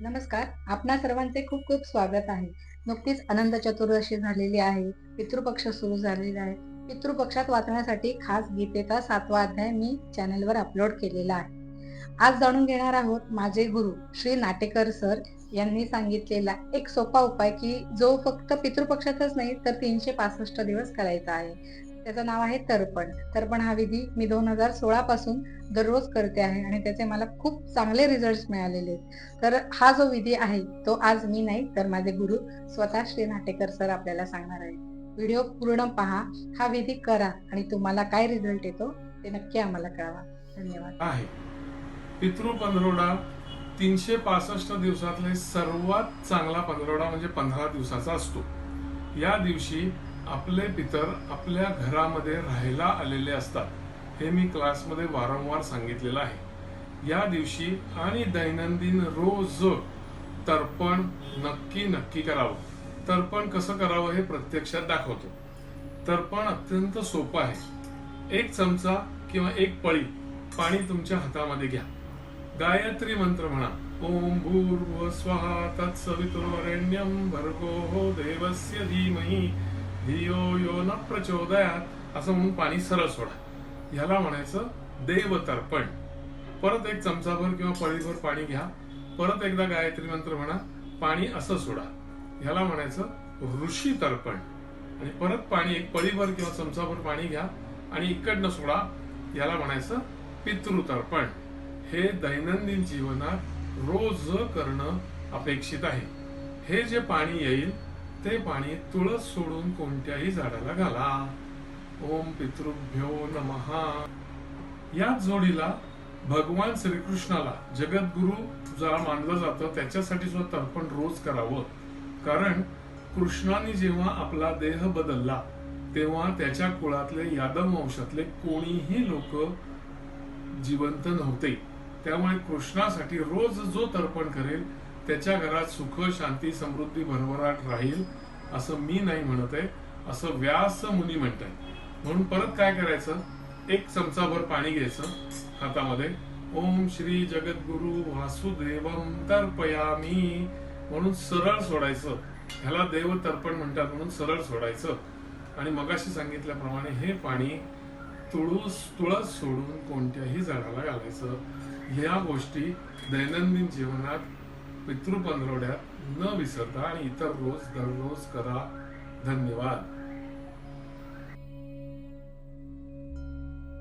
नमस्कार. आपणा सर्वांचे खूप खूप स्वागत आहे. नुकतीच अनंत चतुर्दशी झालेली आहे. पितृपक्ष सुरू झालेला आहे. पितृपक्षात वाचण्यासाठी खास गीतेचा सातवा अध्याय मी चॅनलवर अपलोड केलेला आहे. आज जाणून घेणार आहोत माझे गुरु श्री नाटेकर सर यांनी सांगितलेला एक सोपा उपाय की जो फक्त पितृपक्षातच नाही तर तीनशे पासष्ट दिवस करायचा आहे. त्याचं नाव आहे तर्पण. तर्पण हा विधी मी दोन हजार सोळा पासून दररोज करते आहे आणि त्याचे मला खूप चांगले रिझल्ट मिळालेले आहेत. तर हा जो विधी आहे तो आज मी नाही तर माझे गुरु स्वतः श्री नाटेकर सर आपल्याला सांगणार आहे व्हिडिओ पूर्ण पहा हा विधी करा आणि तुम्हाला काय रिझल्ट येतो ते नक्की आम्हाला कळवा. धन्यवाद. आहे. पितृ पंधरवडा तीनशे पासष्ट दिवसातले सर्वात चांगला पंधरवडा म्हणजे पंधरा दिवसाचा असतो. या दिवशी आपले पितर आपल्या घरामध्ये राहायला आलेले असतात हे मी क्लासमध्ये वारंवार सांगितलेलं आहे. या दिवशी आणि दैनंदिन रोज तर्पण नक्की नक्की करावं. तर्पण कसं करावं हे प्रत्यक्षात दाखवतो. तर्पण अत्यंत सोपं आहे. एक चमचा किंवा एक पळी पाणी तुमच्या हातामध्ये घ्या. गायत्री मंत्र म्हणा ओम भूर्व स्वाहा तत्सवितुर्वरेण्यम भर्गो देवस्य धीमही धियो यो न प्रचोदयात. असं म्हणून पाणी सरळ सोडा. ह्याला म्हणायचं देवतर्पण. परत एक चमचाभर किंवा पळीभर पाणी घ्या. परत एकदा गायत्री मंत्र म्हणा पाणी असं सोडा. ह्याला म्हणायचं ऋषी तर्पण आणि परत पाणी एक पळीभर किंवा चमचाभर पाणी घ्या आणि इकडनं सोडा. याला म्हणायचं पितृतर्पण. हे दैनंदिन जीवनात रोज करणं अपेक्षित आहे. हे जे पाणी येईल ते पाणी तुळस सोडून कोणत्याही झाडाला घाला. ओम पितृभ्यो नमहा याच जोडीला भगवान श्रीकृष्णाला जगद्गुरु ज्याला मानलं जातं त्याच्यासाठी सुद्धा तर्पण रोज करावं. कारण कृष्णाने जेव्हा आपला देह बदलला तेव्हा त्याच्या कुळातले यादव वंशातले कोणीही लोक जिवंत नव्हते. त्यामुळे कृष्णासाठी रोज जो तर्पण करेल त्याच्या घरात सुख शांती समृद्धी भरभराट राहील असं मी नाही म्हणत आहे. असं व्यास मुनी म्हणत आहे म्हणून परत काय करायचं? एक चमचाभर पाणी घ्यायचं हातामध्ये. ओम श्री जगद्गुरु वासुदेवम तर्पयामी. म्हणून सरळ सोडायचं. ह्याला देव तर्पण म्हणतात म्हणून सरळ सोडायचं. आणि मगाशी सांगितल्याप्रमाणे हे पाणी तुळस तुळस सोडून कोणत्याही झाडाला घालायचं. ह्या गोष्टी दैनंदिन जीवनात पितृ पंधरवड्यात न विसरता आणि इतर रोज दररोज करा धन्यवाद.